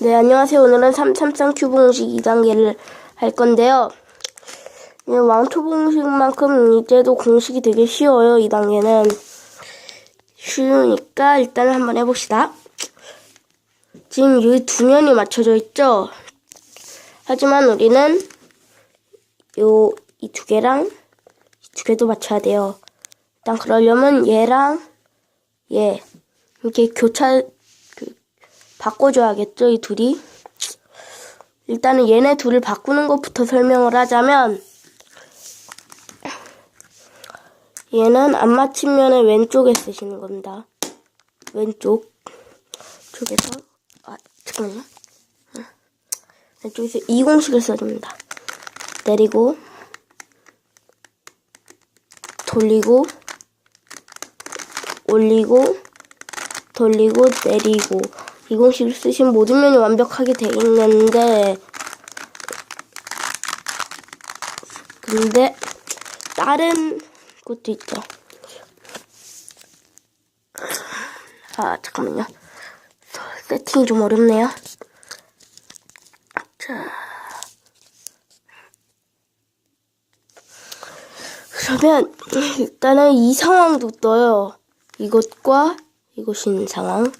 네, 안녕하세요. 오늘은 333 큐브 공식 2단계를 할 건데요. 이 왕초 공식만큼 이제도 공식이 되게 쉬워요. 2단계는. 쉬우니까 일단 한번 해봅시다. 지금 여기 두 면이 맞춰져 있죠? 하지만 우리는 요, 이 두 개랑 이 두 개도 맞춰야 돼요. 일단 그러려면 얘랑 얘 이렇게 교차 그, 바꿔줘야겠죠 이 둘이? 일단은 얘네 둘을 바꾸는 것부터 설명을 하자면 얘는 안 맞힌 면의 왼쪽에 쓰시는 겁니다. 왼쪽. 쪽에서. 아 잠깐만요. 응. 왼쪽에서 이 공식을 써줍니다. 내리고 돌리고 올리고 돌리고 내리고 이 공식을 쓰신 모든 면이 완벽하게 돼 있는데 근데 다른 것도 있죠. 아 잠깐만요. 세팅이 좀 어렵네요. 자. 그러면 일단은 이 상황도 떠요. 이것과 이것인 상황.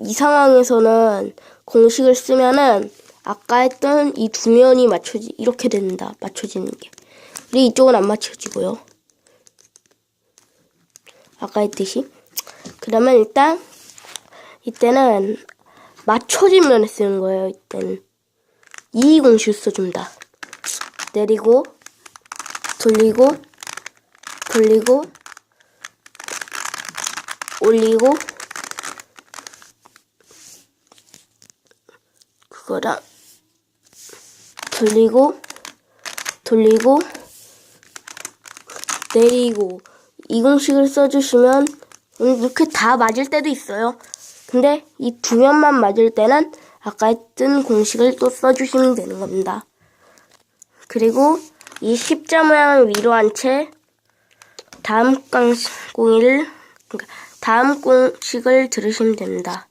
이 상황에서는 공식을 쓰면은 아까 했던 이 두 면이 맞춰지 이렇게 된다. 맞춰지는 게. 우리 이쪽은 안 맞춰지고요. 아까 했듯이. 그러면 일단 이때는 맞춰진 면에 쓰는 거예요. 이때는 이 공식 써준다. 내리고 돌리고 돌리고 올리고 그거랑 돌리고 돌리고 내리고 이 공식을 써주시면 이렇게 다 맞을 때도 있어요. 근데 이 두 면만 맞을 때는 아까 했던 공식을 또 써주시면 되는 겁니다. 그리고 이 십자 모양을 위로 한 채 다음 공의를 그러니까 다음 공식을 들으시면 됩니다.